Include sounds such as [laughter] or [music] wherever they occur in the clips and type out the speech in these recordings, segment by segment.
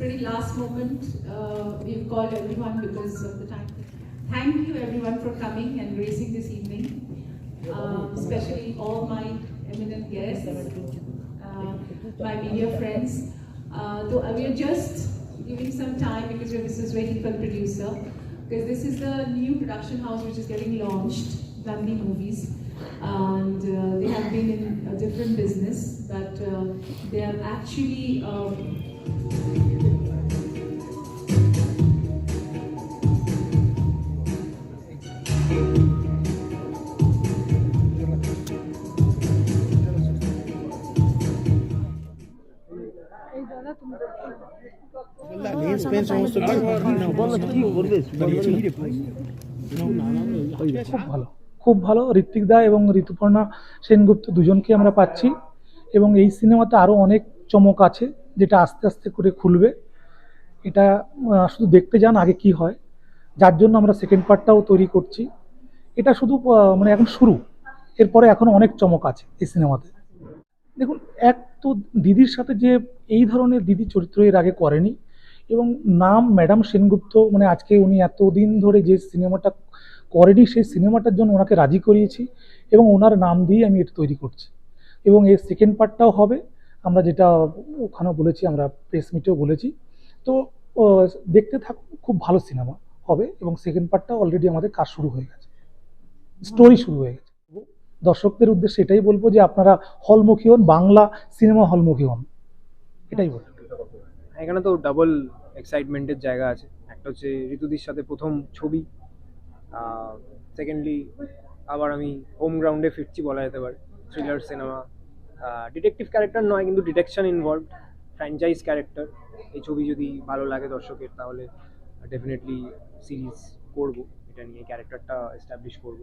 pretty last moment. Uh, we've called everyone because of the time. Thank you everyone for coming and gracing this evening, um, especially all my eminent guests, uh, my media friends. Uh, uh, we are just giving some time because we're just waiting for the producer, because this is the new production house which is getting launched, Dundee Movies and uh, they have been in a different business, but uh, they are actually. Um, খুব ভালো। খুব ভালো ঋত্বিক দা এবং ঋতুপর্ণা সেনগুপ্ত দুজনকে আমরা পাচ্ছি। এবং এই সিনেমাতে আরও অনেক চমক আছে, যেটা আস্তে আস্তে করে খুলবে। এটা শুধু দেখতে যান আগে কি হয়। যার জন্য আমরা সেকেন্ড পার্টটাও তৈরি করছি। এটা শুধু মানে এখন শুরু। এরপরে এখন অনেক চমক আছে এই সিনেমাতে। দেখুন, এক তো দিদির সাথে যে এই ধরনের দিদি চরিত্র এর আগে করেনি এবং নাম ম্যাডাম সেনগুপ্ত মানে আজকে উনি এতদিন ধরে যে সিনেমাটা করেনি, সেই সিনেমাটার জন্য ওনাকে রাজি করিয়েছি এবং ওনার নাম দিয়ে আমি এটা তৈরি করছি। এবং এর সেকেন্ড পার্টটাও হবে, আমরা যেটা ওখানেও বলেছি, আমরা প্রেস মিটেও বলেছি। তো দেখতে থাকুন, খুব ভালো সিনেমা হবে এবং সেকেন্ড পার্টটাও অলরেডি আমাদের কাজ শুরু হয়ে গেছে। স্টোরি শুরু হয়ে গেছে। দর্শকদের উদ্দেশ্যে এটাই বলব যে আপনারা হলমুখী হন, বাংলা সিনেমা হলমুখী হন। এটাই বলব। এখানে তো ডাবল এক্সাইটমেন্টের জায়গা আছে। একটা হচ্ছে ঋতুদির সাথে প্রথম ছবি সেকেন্ডলি আবার আমি হোম গ্রাউন্ডে ফিরছি বলা যেতে পারে। থ্রিলার সিনেমা ডিটেকটিভ ক্যারেক্টার নয়, কিন্তু ডিটেকশন ইনভলভ ফ্র্যাঞ্চাইজ ক্যারেক্টার এই ছবি যদি ভালো লাগে দর্শকের, তাহলে ডেফিনেটলি সিরিজ করব। এটা নিয়ে ক্যারেক্টারটা এস্টাবলিশ করব।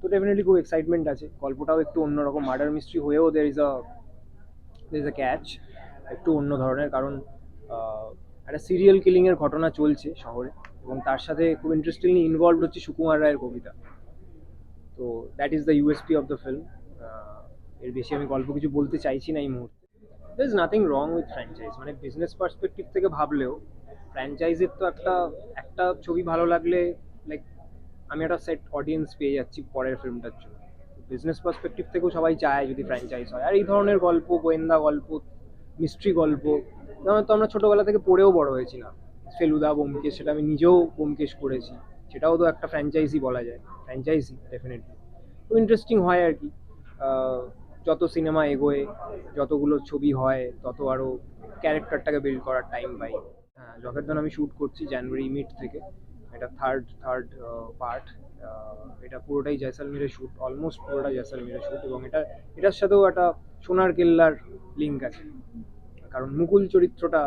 তো ডেফিনেটলি খুব এক্সাইটমেন্ট আছে। গল্পটাও একটু অন্যরকম। মার্ডার মিস্ট্রি হয়েও there is a there is a catch একটু অন্য ধরনের। কারণ একটা সিরিয়াল কিলিংয়ের ঘটনা চলছে শহরে এবং তার সাথে খুব ইন্টারেস্টিংলি ইনভলভ হচ্ছে সুকুমার রায়ের কবিতা। তো that is the USP of the film এর বেশি আমি গল্প কিছু বলতে চাইছি না এই মুহূর্তে। There is nothing wrong with franchise মানে বিজনেস পার্সপেক্টিভ থেকে ভাবলেও ফ্র্যাঞ্চাইজের তো একটা একটা ছবি ভালো লাগলে লাইক আমি একটা সেট অডিয়েন্স পেয়ে যাচ্ছি পরের ফিল্মটার জন্য। বিজনেস পার্সপেক্টিভ থেকেও সবাই চায় যদি ফ্র্যাঞ্চাইজ হয়। আর এই ধরনের গল্প, গোয়েন্দা গল্প মিস্ট্রি গল্প, যেমন তো আমরা ছোটোবেলা থেকে পড়েও বড় হয়েছি না ফেলুদা বোমকেশ সেটা আমি নিজেও বোমকেশ করেছি। সেটাও তো একটা ফ্র্যাঞ্চাইজি বলা যায়। ফ্র্যাঞ্চাইজি ডেফিনেটলি তো ইন্টারেস্টিং হয় আর কি। যত সিনেমা এগোয়, যতগুলো ছবি হয়, তত আরও ক্যারেক্টারটাকে বিল্ড করার টাইম পাই। হ্যাঁ জগেরদন আমি শ্যুট করছি জানুয়ারি মিড থেকে। এটা থার্ড থার্ড পার্ট এটা পুরোটাই জয়সালমিরের শ্যুট অলমোস্ট পুরোটা জয়সালমিরের শ্যুট এবং এটা, এটার সাথেও একটা সোনার কেল্লার লিঙ্ক আছে। কারণ মুকুল চরিত্রটা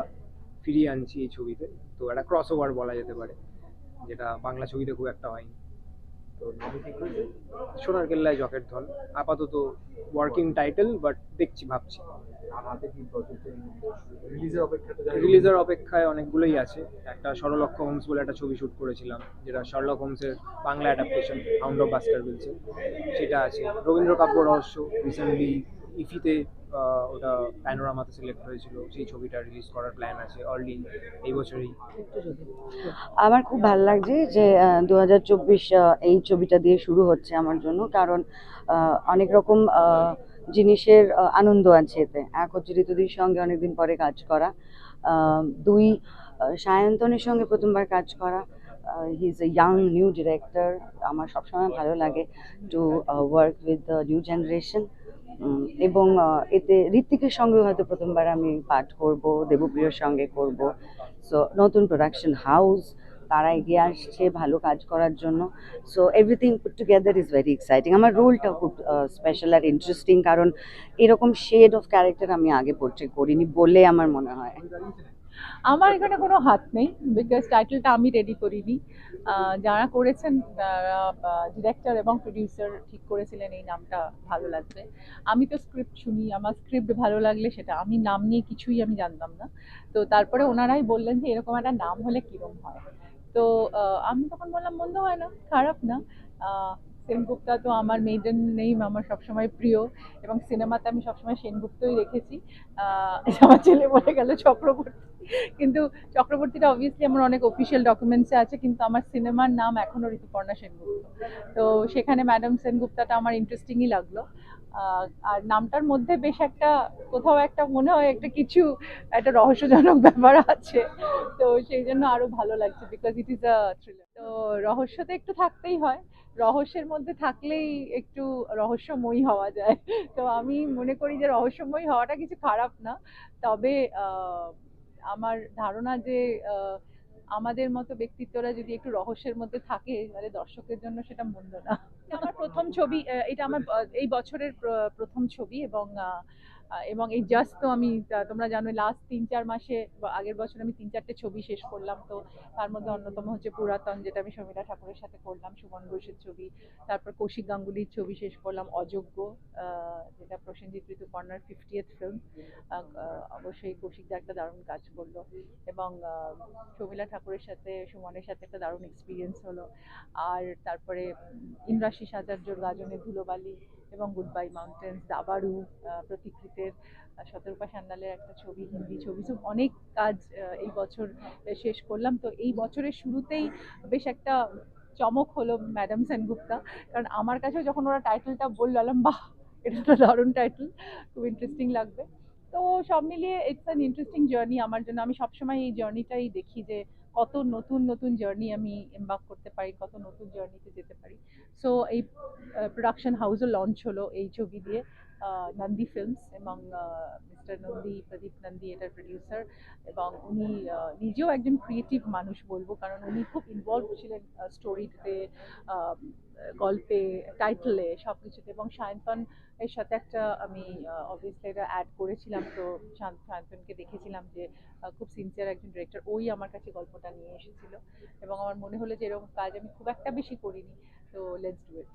ফিরিয়ে আনছি এই ছবিতে, তো একটা ক্রস ওভার বলা যেতে পারে, যেটা বাংলা ছবিতে খুব একটা হয়নি। তো সোনার কেল্লায় জকের ধন। আপাতত ওয়ার্কিং টাইটেল বাট দেখছি ভাবছি। রিলিজের অপেক্ষায় অনেকগুলোই আছে। একটা সরলক্ষ হোমস বলে একটা ছবি শুট করেছিলাম যেটা শার্লক হোমসের বাংলা অ্যাডাপ্টেশন হাউন্ড অফ বাস্কার সেটা আছে। রবীন্দ্র কাব্য রহস্য রিসেন্টলি ইফিতে ওটা প্যানোরামাতে সিলেক্ট হয়েছিল। সেই ছবিটা রিলিজ করার প্ল্যান আছে আর্লি এই বছরই। আমার খুব ভালো লাগছে যে দু হাজার চব্বিশ এই ছবিটা দিয়ে শুরু হচ্ছে আমার জন্য। কারণ অনেক রকম জিনিসের আনন্দ আছে এতে। এক হচ্ছে ঋতুদির সঙ্গে অনেকদিন পরে কাজ করা। দুই সায়ন্তনের সঙ্গে প্রথমবার কাজ করা। He is a young new director আমার সবসময় ভালো লাগে to work with the new generation এবং এতে ঋত্বিকের সঙ্গে হয়তো প্রথমবার আমি পাঠ করব, দেবপ্রিয়র সঙ্গে করব। সো নতুন প্রোডাকশন হাউস তারা এগিয়ে আসছে ভালো কাজ করার জন্য। So everything put together is very exciting আমার রোলটা খুব স্পেশাল আর ইন্টারেস্টিং কারণ এরকম শেড অফ ক্যারেক্টার আমি আগে পোর্ট্রে করিনি বলে আমার মনে হয়। আমার এখানে কোনো হাত নেই বিকজ টাইটেলটা আমি রেডি করিনি। যারা করেছেন ডিরেক্টর এবং প্রডিউসার ঠিক করেছিলেন, এই নামটা ভালো লাগবে। আমি তো স্ক্রিপ্ট শুনি, আমার স্ক্রিপ্ট ভালো লাগলে সেটা, আমি নাম নিয়ে কিছুই আমি জানতাম না। তো তারপরে ওনারাই বললেন যে, এরকম একটা নাম হলে কীরকম হয়? তো আমি তখন বললাম, মন্দ হয় না, খারাপ না। সেনগুপ্তা তো আমার মেডেন নেম আমার সবসময় প্রিয় এবং সিনেমাতে আমি সবসময় সেনগুপ্তই রেখেছি। আমার ছেলে বলে গেল চক্রবর্তী। কিন্তু চক্রবর্তীটা অবভিয়াসলি আমার অনেক অফিসিয়াল ডকুমেন্টসে আছে, কিন্তু আমার সিনেমার নাম এখনও ঋতুপর্ণা সেনগুপ্ত তো সেখানে ম্যাডাম সেনগুপ্তাটা আমার ইন্টারেস্টিংই লাগল। আর নামটার মধ্যে বেশ একটা, কোথাও একটা মনে হয় একটা কিছু, একটা রহস্যজনক ব্যাপার আছে। তো সেই জন্য আরও ভালো লাগছে because it is a thriller তো রহস্য তো একটু থাকতেই হয়। রহস্যের মধ্যে থাকলেই একটু রহস্যময়ী হওয়া যায়। তো আমি মনে করি যে রহস্যময়ী হওয়াটা কিছু খারাপ না। তবে আহ, আমার ধারণা যে আহ, আমাদের মতো ব্যক্তিত্বরা যদি একটু রহস্যের মধ্যে থাকে তাহলে দর্শকের জন্য সেটা মন্দ না। আমার [laughs] প্রথম ছবি আহ, এটা আমার এই বছরের প্রথম ছবি এবং এবং এই জাস্ট তো আমি তোমরা জানো লাস্ট তিন চার মাসে আগের বছর আমি তিন চারটে ছবি শেষ করলাম। তো তার মধ্যে অন্যতম হচ্ছে পুরাতন, যেটা আমি শর্মিলা ঠাকুরের সাথে করলাম, সুমন ঘোষের ছবি। তারপর কৌশিক গাঙ্গুলির ছবি শেষ করলাম, অযোগ্য যেটা প্রসেনজিৎ ঋতুপর্ণার ফিফটিয়েথ ফিল্ম অবশ্যই কৌশিক দা একটা দারুণ কাজ করল। এবং শর্মিলা ঠাকুরের সাথে, সুমনের সাথে একটা দারুণ এক্সপিরিয়েন্স হলো। আর তারপরে ইন্দ্রাশিস আচার্যর গাজনের ধুলোবালি এবং গুড বাই মাউন্টেন্স দাবারু প্রতিকৃতের সান্ডালের সান্যালের একটা ছবি, হিন্দি ছবি। সব অনেক কাজ এই বছর শেষ করলাম। তো এই বছরের শুরুতেই বেশ একটা চমক হলো ম্যাডাম সেনগুপ্তা কারণ আমার কাছেও যখন ওরা টাইটেলটা বলল বাহ, এটা তো দারুণ টাইটেল খুব ইন্টারেস্টিং লাগবে। তো সব মিলিয়ে ইটস অ্যান ইন্টারেস্টিং জার্নি আমার জন্য। আমি সবসময় এই জার্নিটাই দেখি যে কত নতুন নতুন জার্নি আমি এম্বাক করতে পারি, কত নতুন জার্নিতে যেতে পারি। সো এই প্রোডাকশন হাউসও লঞ্চ হলো এই ছবি দিয়ে। নন্দী ফিল্মস এবং মিস্টার নন্দী প্রদীপ নন্দী এটার প্রডিউসার এবং উনি নিজেও একজন ক্রিয়েটিভ মানুষ বলব কারণ উনি খুব ইনভলভ ছিলেন স্টোরিতে গল্পে টাইটেলে সব কিছুতে এবং সায়ন্তন এর সাথে একটা আমি অবভিয়াসলি এটা অ্যাড করেছিলাম। তো সায়ন্তনকে দেখেছিলাম যে খুব সিনসিয়ার একজন ডিরেক্টর ওই আমার কাছে গল্পটা নিয়ে এসেছিল। এবং আমার মনে হলো যে, এরকম কাজ আমি খুব একটা বেশি করিনি। তো লেটস ডু ইট